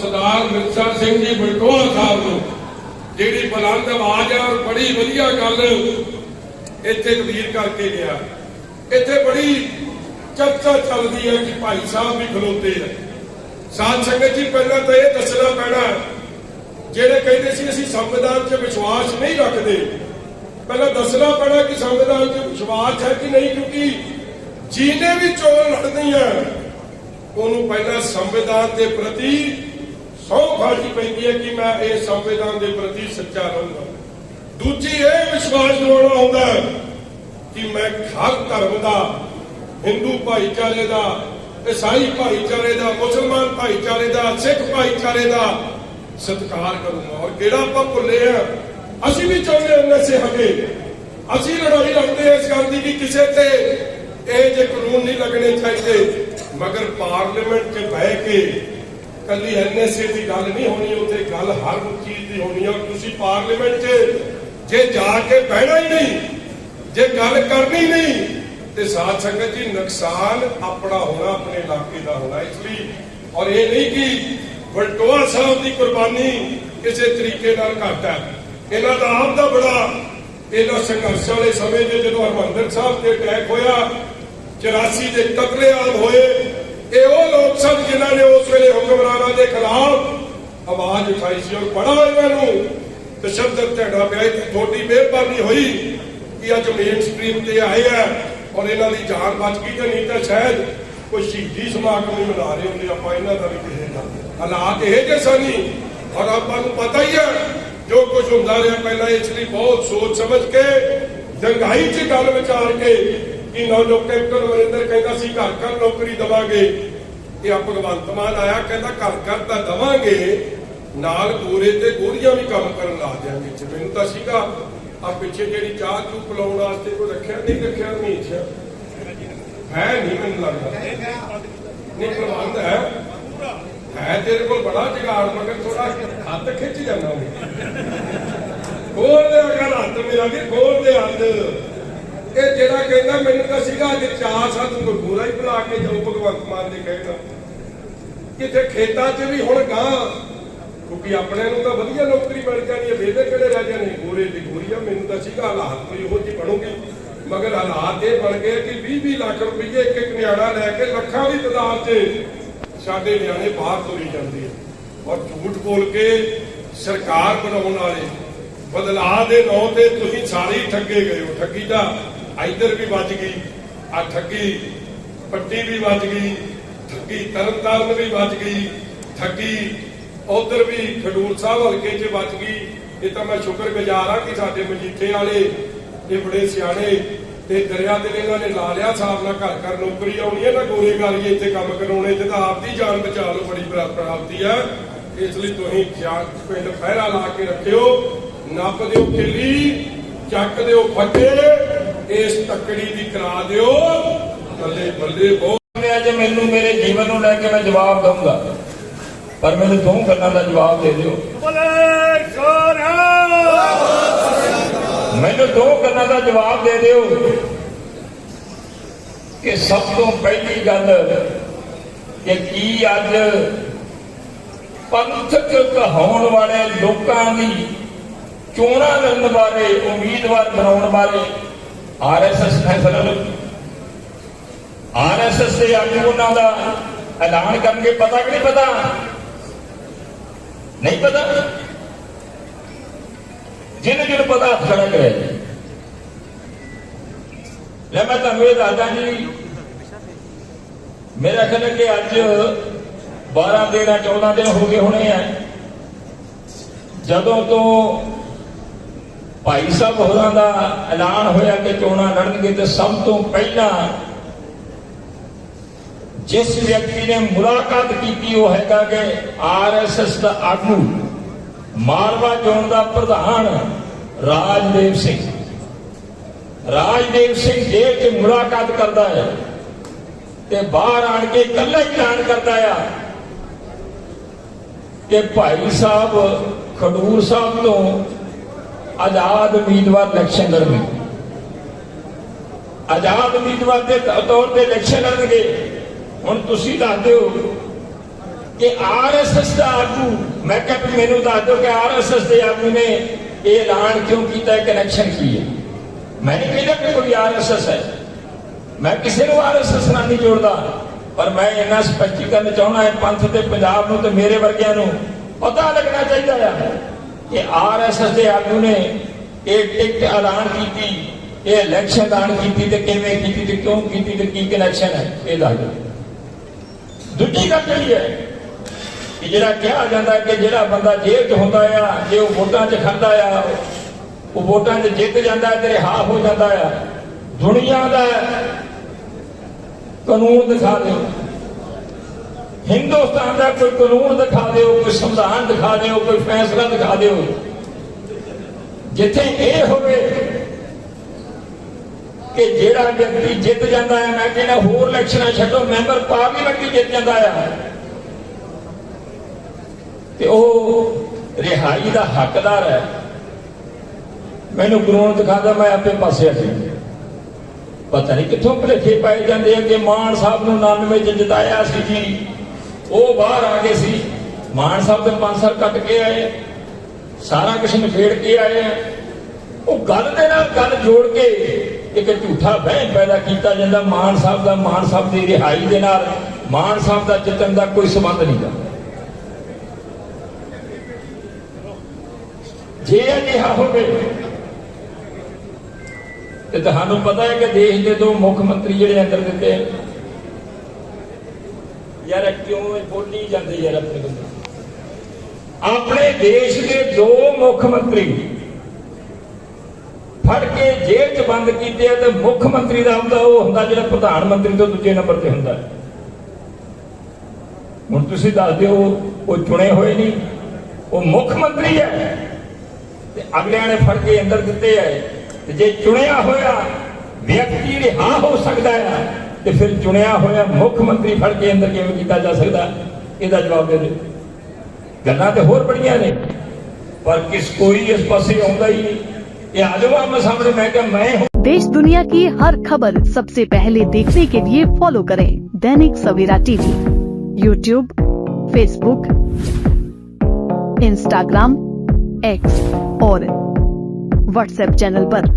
ਸਰਦਾਰ ਮਿਰਜ਼ਾ ਸਿੰਘ ਜੀ ਬਲਟੋਆ ਸਾਹਿਬ ਨੂੰ, ਜਿਹੜੀ ਬੁਲੰਦ ਆਵਾਜ਼ ਆ, ਔਰ ਬੜੀ ਵਧੀਆ ਗੱਲ ਇੱਥੇ ਤਬਦੀਲ ਕਰਕੇ ਗਿਆ। ਇੱਥੇ ਬੜੀ ਚਰਚਾ ਚੱਲਦੀ ਹੈ ਕਿ ਭਾਈ ਸਾਹਿਬ ਵੀ ਖਲੋਤੇ ਆ। ਸਾਧ ਸੰਗਤ ਜੀ, ਪਹਿਲਾਂ ਤਾਂ ਇਹ ਦੱਸਣਾ ਪੈਣਾ, ਜਿਹੜੇ ਕਹਿੰਦੇ ਸੀ ਅਸੀਂ ਸੰਵਿਧਾਨ 'ਚ ਵਿਸ਼ਵਾਸ ਨਹੀਂ ਰੱਖਦੇ, ਪਹਿਲਾਂ ਦੱਸਣਾ ਪੈਣਾ ਕਿ ਸੰਵਿਧਾਨ 'ਚ ਵਿਸ਼ਵਾਸ ਹੈ ਕਿ ਨਹੀਂ, ਕਿਉਂਕਿ ਜਿਹਨੇ ਵੀ ਚੋਣ ਲੜਨੀ ਹੈ ਉਹਨੂੰ ਪਹਿਲਾਂ ਸੰਵਿਧਾਨ ਦੇ ਪ੍ਰਤੀ ਸਹੁੰ ਖਾਣੀ ਪੈਂਦੀ ਹੈ ਕਿ ਮੈਂ ਇਹ ਸੰਵਿਧਾਨ ਦੇ ਪ੍ਰਤੀ ਸੱਚਾ ਰਹੂੰਗਾ। ਦੂਜੀ ਇਹ ਵਿਸ਼ਵਾਸ ਦਿਵਾਉਣਾ ਹੁੰਦਾ ਕਿ ਮੈਂ ਹਰ ਧਰਮ ਦਾ, ਹਿੰਦੂ ਭਾਈਚਾਰੇ ਦਾ, ਈਸਾਈ ਭਾਈਚਾਰੇ ਦਾ, ਮੁਸਲਮਾਨ ਭਾਈਚਾਰੇ ਦਾ, ਸਿੱਖ ਭਾਈਚਾਰੇ ਦਾ ਸਤਿਕਾਰ ਕਰੂੰਗਾ। ਔਰ ਕਿਹੜਾ ਆਪਾਂ ਭੁੱਲੇ ਆ? ਅਸੀਂ ਵੀ ਚਾਹੁੰਦੇ ਹਾਂ ਨਸ਼ੇ ਹਗੇ ਅਸੀਂ ਲੜਾਈ ਲੜਦੇ ਹਾਂ ਇਸ ਗੱਲ ਦੀ ਕਿ ਕਿਸੇ ਤੇ ਇਹ ਜੇ ਕਾਨੂੰਨ ਨਹੀਂ ਲੱਗਣੇ ਚਾਹੀਦੇ, ਮਗਰ ਪਾਰਲੀਮੈਂਟ 'ਚ ਬਹਿ ਕੇ ਕੱਲੀ ਐਨਐਸਏ ਦੀ ਗੱਲ ਨਹੀਂ ਹੋਣੀ, ਉੱਥੇ ਗੱਲ ਹਰ ਚੀਜ਼ ਦੀ ਹੋਣੀ ਆ। ਤੁਸੀਂ ਪਾਰਲੀਮੈਂਟ 'ਚ ਜੇ ਜਾ ਕੇ ਬਹਿਣਾ ਹੀ ਨਹੀਂ, ਜੇ ਗੱਲ ਕਰਨੀ ਨਹੀਂ, ਤੇ ਸਾਧ ਸੰਗਤ ਜੀ, ਨੁਕਸਾਨ ਆਪਣਾ ਹੋਣਾ, ਆਪਣੇ ਇਲਾਕੇ ਦਾ ਹੋਣਾ। ਇਸ ਲਈ, ਔਰ ਇਹ ਨਹੀਂ ਕਿ ਵਲਟੋਆ ਸਾਹਿਬ ਦੀ ਕੁਰਬਾਨੀ ਕਿਸੇ ਤਰੀਕੇ ਨਾਲ ਘੱਟ ਹੈ ਇਹਨਾਂ ਦਾ ਆਪ ਦਾ ਬੜਾ, ਇਹਨਾਂ ਸੰਘਰਸ਼ ਵਾਲੇ ਸਮੇਂ 'ਚ ਜਦੋਂ ਹਰਮੰਦਰ ਸਾਹਿਬ ਤੇ ਅਟੈਕ ਹੋਇਆ 84 ਦੇ ਕਤਲੇਆਮ ਹੋਏ ਇਹ ਉਹ ਲੋਕ ਸਨ ਜਿਨ੍ਹਾਂ ਨੇ ਉਸ ਵੇਲੇ ਹੁਕਮਰਾਨਾਂ ਦੇ ਖਿਲਾਫ ਆਵਾਜ਼ ਉਠਾਈ ਸੀ ਔਰ ਬੜਾ ਇਹਨਾਂ। ਨੂੰ ਤਸ਼ੱਦਦ ਝੜਾ ਪਿਆ ਕਿ ਥੋੜੀ ਮਿਹਰਬਾਨੀ ਹੋਈ ਕਿ ਅੱਜ ਮੇਨ ਸਟ੍ਰੀਮ ਤੇ ਆਏ ਆ ਔਰ ਇਹਨਾਂ ਦੀ ਜਾਨ ਬਚ ਗਈ ਤੇ ਨਹੀਂ ਤਾਂ ਸ਼ਾਇਦ ਕੋਈ ਸ਼ਹੀਦੀ ਸਮਾਗਮ ਨਹੀਂ ਮਨਾ ਰਹੇ ਹੁੰਦੇ, ਆਪਾਂ ਇਹਨਾਂ ਦਾ ਵੀ ਕਿਸੇ ਦਾ। ਹਾਲਾਤ ਇਹ ਜਿਹੇ ਸਨ ਔਰ ਆਪਾਂ ਨੂੰ ਪਤਾ ਹੀ ਹੈ ਜੋ ਕੁਝ ਹੁੰਦਾ ਰਿਹਾ ਪਹਿਲਾਂ ਇਸ ਲਈ ਬਹੁਤ ਸੋਚ ਸਮਝ ਕੇ ਜੰਗਾਈ 'ਚ ਗੱਲ ਵਿਚਾਰ ਕੇ ਕਿ ਨੌ ਕੈਪਟਨ ਅਮਰਿੰਦਰ ਕਹਿੰਦਾ ਸੀ, ਘਰ ਘਰ ਨੌਕਰੀ ਦਵਾਂਗੇ। ਇਹ ਆ ਭਗਵੰਤ ਮਾਨ ਆਇਆ, ਕਹਿੰਦਾ, ਘਰ ਘਰ ਤਾਂ ਦਵਾਂਗੇ, ਨਾਲ ਗੋਰੇ ਤੇ ਗੋਰੀਆਂ ਵੀ ਕੰਮ ਕਰਨ ਲਾ ਦਿਆਂਗੇ। ਮੈਨੂੰ ਤਾਂ ਸੀਗਾ ਆ ਪਿੱਛੇ ਜਿਹੜੀ ਚਾਹ ਚੂ ਪਿਲਾਉਣ ਵਾਸਤੇ ਕੋਈ ਰੱਖਿਆ ਨਹੀਂ ਰੱਖਿਆ ਨਹੀਂ ਇੱਛਾ ਹੈ ਨਹੀਂ ਮੈਨੂੰ ਲੱਗਦਾ। ਨਹੀਂ, ਪ੍ਰਬੰਧ ਹੈ। ਹੈ ਤੇਰੇ ਕੋਲ ਬੜਾ ਜਗਾੜ, ਮਗਰ ਥੋੜਾ ਹੱਥ ਖਿੱਚ ਜਾਂਦਾ ਖੋਲ ਦੇ ਅਗਰ ਹੱਥ, ਮੇਰਾ ਵੀ ਖੋਲ ਦੇ ਹੱਥ। ਇਹ ਜਿਹੜਾ ਕਹਿੰਦਾ ਮੈਨੂੰ ਤਾਂ ਸੀਗਾ ਅੱਜ ਚਾਰ ਸੱਤ ਕੋਈ ਹੀ ਬੁਲਾ ਕੇ ਜਾਊ, ਭਗਵੰਤ ਮਾਨ ਦੇ ਕਹਿਣਾ ਕਿਤੇ ਖੇਤਾਂ 'ਚ ਵੀ ਹੁਣ ਗਾਂ, ਕਿਉਂਕਿ ਆਪਣੇ ਨੂੰ ਤਾਂ ਵਧੀਆ ਨੌਕਰੀ ਮਿਲ ਜਾਣੀ ਹੈ ਵੇਦੇ ਕਿਹੜੇ ਰਹਿ ਜਾਣੇ? ਗੋਰੇ ਦੀ ਗੋਰੀਆਂ ਮੈਨੂੰ ਤਾਂ ਸੀਗਾ ਹਾਲਾਤ ਕੋਈ ਇਹੋ ਜਿਹੀ ਬਣੂਗੀ। ਮਗਰ ਹਾਲਾਤ ਇਹ ਬਣ ਗਏ ਕਿ 20 20 ਲੱਖ ਰੁਪਏ ਇੱਕ ਇੱਕ ਨਿਆਣਾ ਲੈ ਕੇ ਲੱਖਾਂ ਦੀ ਤਦਾਦ 'ਚ ਸਾਡੇ ਨਿਆਣੇ ਬਾਹਰ ਤੁਰੀ ਜਾਂਦੇ ਆ। ਔਰ ਝੂਠ ਬੋਲ ਕੇ ਸਰਕਾਰ ਬਣਾਉਣ ਵਾਲੇ ਬਦਲਾਅ ਦੇ ਨਾਂ ਤੇ ਤੁਸੀਂ ਸਾਰੇ ਠੱਗੇ ਗਏ ਹੋ, ਠੱਗੀ ਦਾ ਇੱਧਰ ਵੀ ਵੱਜ ਗਈ, ਆ ਠੱਗੀ, ਪੱਟੀ ਵੀ ਵੱਜ ਗਈ, ਠੱਗੀ ਤਰਨਤਾਰਨ ਵੀ ਵੱਜ ਗਈ, ਠੱਗੀ ਉਧਰ ਵੀ ਖਡੂਰ ਸਾਹਿਬ ਹਲਕੇ 'ਚ ਵੱਜ ਗਈ। ਇਹ ਤਾਂ ਮੈਂ ਸ਼ੁਕਰਗੁਜ਼ਾਰ ਆ ਕਿ ਸਾਡੇ ਮਜੀਠੇ ਵਾਲੇ, ਇਹ ਬੜੇ ਸਿਆਣੇ ਤੇ ਦਰਿਆ ਦੇ ਇਹਨਾਂ ਨੇ ਲਾ ਲਿਆ ਸਾਹਿਬ ਨਾਲ ਘਰ ਘਰ ਨੌਕਰੀ ਆਉਣੀ ਹੈ, ਨਾ ਗੋਰੇ ਇੱਥੇ ਕੰਮ ਕਰਾਉਣੇ ਤੇ ਤਾਂ ਆਪਦੀ ਜਾਨ ਬਚਾ ਲਓ, ਬੜੀ ਪ੍ਰਾਪਤੀ ਆ। ਇਸ ਲਈ ਤੁਸੀਂ ਜਾਨ ਪਿੰਡ ਫਹਿਰਾ ਲਾ ਕੇ ਰੱਖਿਓ, ਨੱਪ ਦਿਓ ਕਿੱਲੀ ਚੱਕ ਦਿਓ ਫੱਟੇ। ਇਸ ਤੱਕੜੀ ਦੀ ਕਰਾ ਦਿਓ। ਬੱਲੇ ਬੱਲੇ ਬਹੁਤ ਮੈਂ ਅੱਜ ਮੈਨੂੰ ਮੇਰੇ ਜੀਵਨ ਨੂੰ ਲੈ ਕੇ ਮੈਂ ਜਵਾਬ ਦਊਂਗਾ। ਪਰ ਮੈਨੂੰ ਦੋ ਗੱਲਾਂ ਦਾ ਜਵਾਬ ਦੇ ਦਿਓ। ਮੈਨੂੰ ਦੋ ਗੱਲਾਂ ਦਾ ਜਵਾਬ ਦੇ ਦਿਓ। ਕਿ ਸਭ ਤੋਂ ਪਹਿਲੀ ਗੱਲ ਕਿ ਕੀ ਅੱਜ ਪੰਥਕ ਕਹਾਉਣ ਵਾਲੇ ਲੋਕਾਂ ਦੀ ਚੋਣਾਂ ਲੜਨ ਬਾਰੇ ਉਮੀਦਵਾਰ ਬਣਾਉਣ ਬਾਰੇ ਆਰਐਸਐਸ ਫੈਸਲਾ ਆਰਐਸਐਸ ਦੇ ਆਗੂ ਉਹਨਾਂ ਦਾ ਐਲਾਨ ਕਰਨਗੇ ਪਤਾ ਕਿ ਨਹੀਂ ਪਤਾ? ਨਹੀਂ ਪਤਾ? ਜਿਹਨੂੰ ਜਿਹਨੂੰ ਪਤਾ ਹੱਥ ਖੜਾ ਕਰਿਆ ਲੈ ਮੈਂ ਤੁਹਾਨੂੰ ਇਹ ਦੱਸਦਾ ਜੀ, ਮੇਰਾ ਖਿਆਲ ਹੈ ਕਿ ਅੱਜ 12 ਦਿਨ 14 ਦਿਨ ਹੋ ਗਏ ਹੋਣੇ ਆ। ਜਦੋਂ ਤੋਂ ਭਾਈ ਸਾਹਿਬ, ਹੋਰਾਂ ਦਾ ਐਲਾਨ ਹੋਇਆ ਕਿ ਚੋਣਾਂ ਲੜਨਗੇ ਤੇ ਸਭ ਤੋਂ ਪਹਿਲਾਂ ਜਿਸ ਵਿਅਕਤੀ ਨੇ ਮੁਲਾਕਾਤ ਕੀਤੀ, ਉਹ ਹੈਗਾ ਕਿ ਆਰਐਸਐਸ ਦਾ ਆਗੂ, ਮਾਲਵਾ ਜ਼ੋਨ ਦਾ ਪ੍ਰਧਾਨ ਰਾਜਦੇਵ ਸਿੰਘ। ਰਾਜਦੇਵ ਸਿੰਘ ਜੇਲ੍ਹ 'ਚ ਮੁਲਾਕਾਤ ਕਰਦਾ ਹੈ ਤੇ ਬਾਹਰ ਆਣ ਕੇ ਇਕੱਲਾ ਹੀ ਐਲਾਨ ਕਰਦਾ ਆ ਕਿ ਭਾਈ ਸਾਹਿਬ ਖਡੂਰ ਸਾਹਿਬ ਤੋਂ ਆਜ਼ਾਦ ਉਮੀਦਵਾਰ ਇਲੈਕਸ਼ਨ ਲੜਨਗੇ। ਆਜ਼ਾਦ ਉਮੀਦਵਾਰ ਦੇ ਤੌਰ ਤੇ ਇਲੈਕਸ਼ਨ ਲੜਨਗੇ। ਹੁਣ ਤੁਸੀਂ ਦੱਸ ਦਿਓ ਕਿ ਆਰਐਸਐਸ ਦਾ ਆਗੂ, ਮੈਂ ਕਿਹਾ ਮੈਨੂੰ ਦੱਸ ਦਿਓ ਕਿ ਆਰਐਸਐਸ ਦੇ ਆਗੂ ਨੇ ਇਹ ਐਲਾਨ ਕਿਉਂ ਕੀਤਾ ਹੈ ਕਨੈਕਸ਼ਨ ਕੀ ਹੈ? ਮੈਂ ਨਹੀਂ ਕਹਿੰਦਾ ਕਿ ਕੋਈ ਆਰਐਸਐਸ ਹੈ। ਮੈਂ ਕਿਸੇ ਨੂੰ ਆਰਐਸਐਸ ਨਾਲ ਨਹੀਂ ਜੋੜਦਾ, ਪਰ ਮੈਂ ਇਹਨਾਂ ਸਪਸ਼ਟੀਕਰਨ ਚਾਹੁੰਦਾ ਹਾਂ ਪੰਥ ਤੇ ਪੰਜਾਬ ਨੂੰ ਤੇ ਮੇਰੇ ਵਰਗਿਆਂ ਨੂੰ ਪਤਾ ਲੱਗਣਾ ਚਾਹੀਦਾ ਆ। ਕਿ ਆਰਐਸਐਸ ਦੇ ਆਗੂ ਨੇ ਇਹ ਟਿਕਟ ਐਲਾਨ ਕੀਤੀ, ਇਹ ਇਲੈਕਸ਼ਨ ਐਲਾਨ ਕੀਤੀ ਤੇ ਕਿਵੇਂ ਕੀਤੀ ਤੇ ਕਿਉਂ ਕੀਤੀ ਤੇ ਕੀ ਕਨੈਕਸ਼ਨ ਹੈ, ਇਹ ਦੱਸ ਦਿਓ। ਦੂਜੀ ਗੱਲ ਜਿਹੜੀ ਹੈ ਕਿ ਜਿਹੜਾ ਕਿਹਾ ਜਾਂਦਾ ਕਿ ਜਿਹੜਾ ਬੰਦਾ ਜੇਲ੍ਹ 'ਚ ਹੁੰਦਾ ਆ, ਜੇ ਉਹ ਵੋਟਾਂ 'ਚ ਖੜਦਾ ਆ, ਉਹ ਵੋਟਾਂ 'ਚ ਜਿੱਤ ਜਾਂਦਾ ਤੇ ਰਿਹਾ ਹੋ ਜਾਂਦਾ ਆ। ਦੁਨੀਆ ਦਾ ਕਾਨੂੰਨ ਦਿਖਾ ਦਿਓ। ਹਿੰਦੁਸਤਾਨ ਦਾ ਕੋਈ ਕਾਨੂੰਨ ਦਿਖਾ ਦਿਓ, ਕੋਈ ਸੰਵਿਧਾਨ ਦਿਖਾ ਦਿਓ, ਕੋਈ ਫੈਸਲਾ ਦਿਖਾ ਦਿਓ। ਜਿੱਥੇ ਇਹ ਹੋਵੇ ਕਿ ਜਿਹੜਾ ਵਿਅਕਤੀ ਜਿੱਤ ਜਾਂਦਾ ਹੈ, ਮੈਂ ਕਹਿੰਦਾ ਹੋਰ ਇਲੈਕਸ਼ਨਾਂ ਛੱਡੋ, ਮੈਂਬਰ ਪਾਰਲੀਮੈਂਟ ਵੀ ਜਿੱਤ ਜਾਂਦਾ ਆ। ਤੇ ਉਹ ਰਿਹਾਈ ਦਾ ਹੱਕਦਾਰ ਹੈ। ਮੈਨੂੰ ਕਾਨੂੰਨ ਦਿਖਾਦਾ ਮੈਂ ਆਪੇ ਪਾਸੇ ਹਟ ਪਤਾ ਨਹੀਂ ਕਿੱਥੋਂ ਭੁਲੇਖੇ ਪਾਏ ਜਾਂਦੇ ਆ ਕਿ ਮਾਨ ਸਾਹਿਬ ਨੂੰ 99 ਚ ਜਿਤਾਇਆ ਸੀ ਜੀ। ਉਹ ਬਾਹਰ ਆ ਗਏ ਸੀ। ਮਾਨ ਸਾਹਿਬ ਦੇ ਪੰਜ ਸਾਲ ਕੱਟ ਕੇ ਆਏ। ਸਾਰਾ ਕੁਝ ਨਿਖੇੜ ਕੇ ਆਏ ਆ। ਉਹ ਗੱਲ ਦੇ ਨਾਲ ਗੱਲ ਜੋੜ ਕੇ ਇੱਕ ਝੂਠਾ ਵਹਿਮ ਪੈਦਾ ਕੀਤਾ ਜਾਂਦਾ ਮਾਨ ਸਾਹਿਬ ਦਾ। ਮਾਨ ਸਾਹਿਬ ਦੀ ਰਿਹਾਈ ਦੇ ਨਾਲ ਮਾਨ ਸਾਹਿਬ ਦਾ ਜਿੱਤਣ ਦਾ ਕੋਈ ਸੰਬੰਧ ਨਹੀਂ ਗਾ। ਜੇ ਅਜਿਹਾ ਹੋਵੇ ਤੇ ਤੁਹਾਨੂੰ ਪਤਾ ਹੈ ਕਿ ਦੇਸ਼ ਦੇ ਦੋ ਮੁੱਖ ਮੰਤਰੀ ਜਿਹੜੇ ਅੰਦਰ ਦਿੱਤੇ ਯਾਰ ਕਿਉਂ ਬੋਲੀ ਜਾਂਦੇ ਯਾਰ ਆਪਣੇ ਬੰਦੇ? ਆਪਣੇ ਦੇਸ਼ ਦੇ ਦੋ ਮੁੱਖ ਮੰਤਰੀ ਫੜ ਕੇ ਜੇਲ੍ਹ 'ਚ ਬੰਦ ਕੀਤੇ ਤੇ ਮੁੱਖ ਮੰਤਰੀ ਦਾ ਹੁੰਦਾ ਉਹ ਹੁੰਦਾ ਜਿਹੜਾ ਪ੍ਰਧਾਨ ਮੰਤਰੀ ਤੋਂ ਦੂਜੇ ਨੰਬਰ ਤੇ ਹੁੰਦਾ। ਹੁਣ ਤੁਸੀਂ ਦੱਸ ਦਿਓ, ਉਹ ਚੁਣੇ ਹੋਏ ਨਹੀਂ, ਉਹ ਮੁੱਖ ਮੰਤਰੀ ਹੈ। ਤੇ ਅਗਲਿਆਂ ਨੇ ਫੜ ਕੇ ਅੰਦਰ ਦਿੱਤੇ ਹੈ ਤੇ ਜੇ ਚੁਣਿਆ ਹੋਇਆ, ਵਿਅਕਤੀ ਰਿਹਾ ਹੋ ਸਕਦਾ ਹੈ। ਤੇ ਫਿਰ ਚੁਣਿਆ ਹੋਇਆ ਮੁੱਖ ਮੰਤਰੀ ਫੜ ਕੇ ਅੰਦਰ ਕਿਵੇਂ ਕੀਤਾ ਜਾ ਸਕਦਾ ਇਹਦਾ ਜਵਾਬ ਦੇ ਦਿਓ ਗੱਲਾਂ ਤੇ ਹੋਰ ਬੜੀਆਂ ਨੇ ਪਰ ਕਿਸ ਕੋਈ ਇਸ ਪਾਸੇ ਆਉਂਦਾ ਹੀ ਨਹੀਂ ਇਹ ਆ ਜਾਓ ਆਮਨੇ ਸਾਹਮਣੇ ਮੈਂ ਕਿਹਾ ਮੈਂ ਹੂੰ देश दुनिया की हर खबर सबसे पहले देखने के लिए फॉलो करें Dainik Savera TV YouTube Facebook Instagram X और व्हाट्सएप चैनल पर।